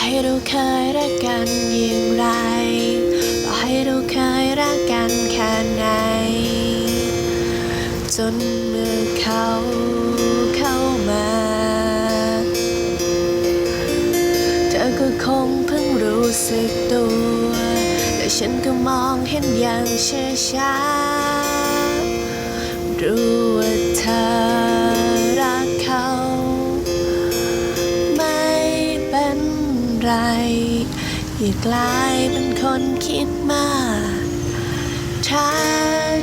ให้เราเคยรักกันอย่างไรต่อให้เราเคยรักกันแค่ไหน จนเมื่อเขาเข้ามา เธอก็คงเพิ่งรู้สึกตัว แต่ฉันก็มองเห็นอย่างช้าช้ารู้ว่าเธอ ไรอย่ากลายเป็นคนคิดมาก ถ้า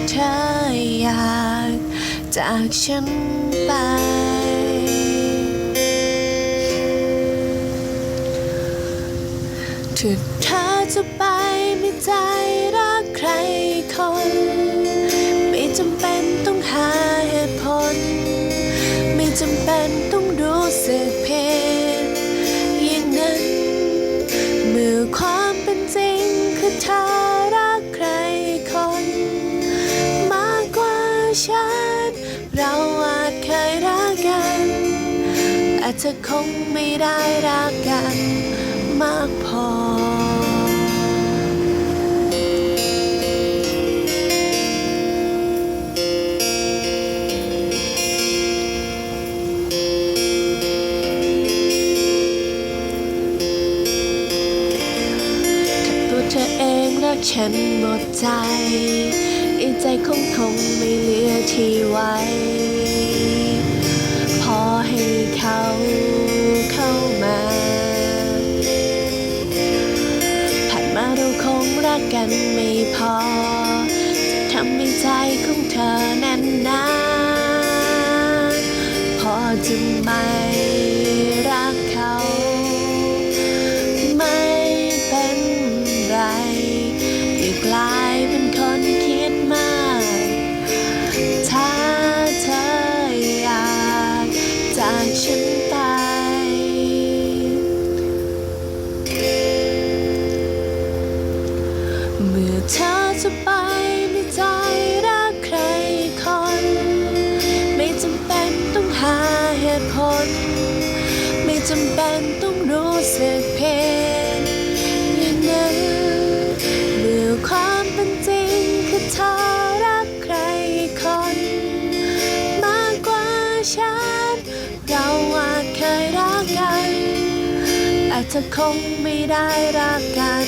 เธออยากจากฉันไป ถึงเธอจะไปไม่ใจรักใคร คือเธอรักใครคนมากกว่าฉัน เราอาจเคยรักกัน แต่เธอคงไม่ได้รักกัน มากพ ธอเองรักฉันหมดใจในใจคงคงไม่เหลือที่ไว้ พอให้เขาเข้ามา ผ่านมาเราคงรักกันไม่พอ จะทำให้ใจของเธอแน่นหนาพอจะไม เมื่อเธอจะไปไม่ใจรักใครคน ไม่จำเป็นต้องหาเหตุผล ไม่จำเป็นต้องรู้สึกผิดอย่างนั้นเมื่อความเป็นจริงคือเธอรักใครคน มากกว่าฉัน เราอาจเคยรักกัน แต่เธอคงไม่ได้รักกัน